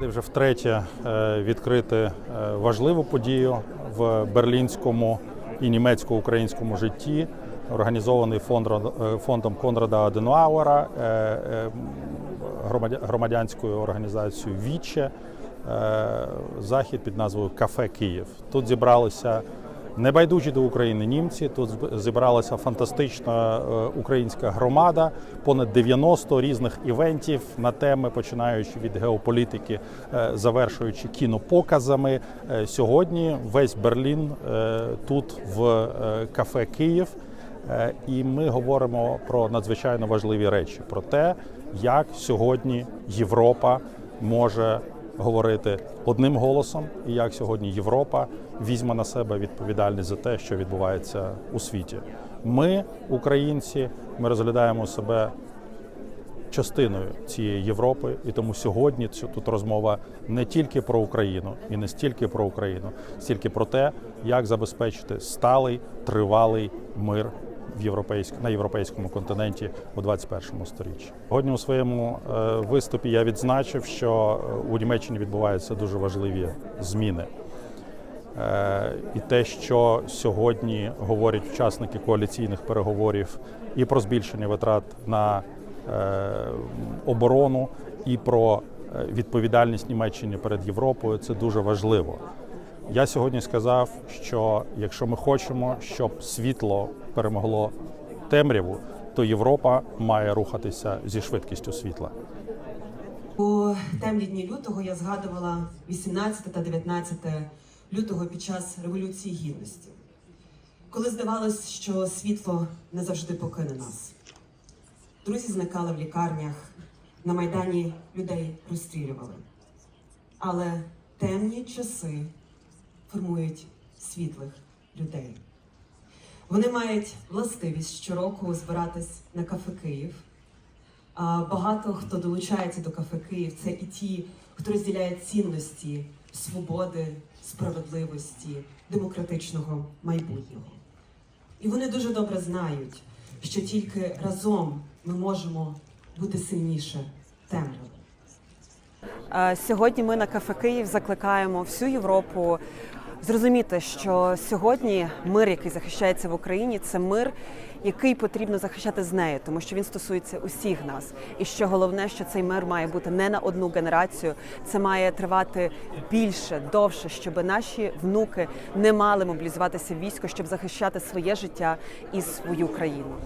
Радий вже втретє е, відкрити е, важливу подію в берлінському і німецько-українському житті, організований е, фондом Конрада Аденауера, громадя- громадянською організацією Віче, захід під назвою Кафе Київ. Тут зібралися небайдужі до України німці. Тут зібралася фантастична е, українська громада, понад 90 різних івентів на теми, починаючи від геополітики, е, завершуючи кінопоказами. Е, Сьогодні весь Берлін тут в кафе Київ. І ми говоримо про надзвичайно важливі речі: про те, як сьогодні Європа може говорити одним голосом, і як сьогодні Європа візьме на себе відповідальність за те, що відбувається у світі. Ми, українці, ми розглядаємо себе частиною цієї Європи, і тому сьогодні тут розмова не тільки про Україну і не стільки про Україну, стільки про те, як забезпечити сталий тривалий мир в європейськ... на європейському континенті у 21 сторіччі. Сьогодні у своєму е, виступі я відзначив, що е, у Німеччині відбуваються дуже важливі зміни. Е, І те, що сьогодні говорять учасники коаліційних переговорів і про збільшення витрат на оборону, і про відповідальність Німеччини перед Європою, це дуже важливо. Я сьогодні сказав, що якщо ми хочемо, щоб світло перемогло темряву, то Європа має рухатися зі швидкістю світла. У темні дні лютого я згадувала 18 та 19 лютого під час Революції Гідності, коли здавалось, що світло не завжди покине нас. Друзі зникали в лікарнях, на Майдані людей розстрілювали. Але темні часи формують світлих людей. Вони мають властивість щороку збиратись на кафе Київ. Багато хто долучається до кафе Київ, це і ті, хто розділяє цінності свободи, справедливості, демократичного майбутнього. І вони дуже добре знають, що тільки разом ми можемо бути сильніше темряви. Е, Сьогодні ми на кафе Київ закликаємо всю Європу зрозуміти, що сьогодні мир, який захищається в Україні, це мир, який потрібно захищати з нею, тому що він стосується усіх нас. І що головне, що цей мир має бути не на одну генерацію, це має тривати більше, довше, щоб наші внуки не мали мобілізуватися в військо, щоб захищати своє життя і свою країну.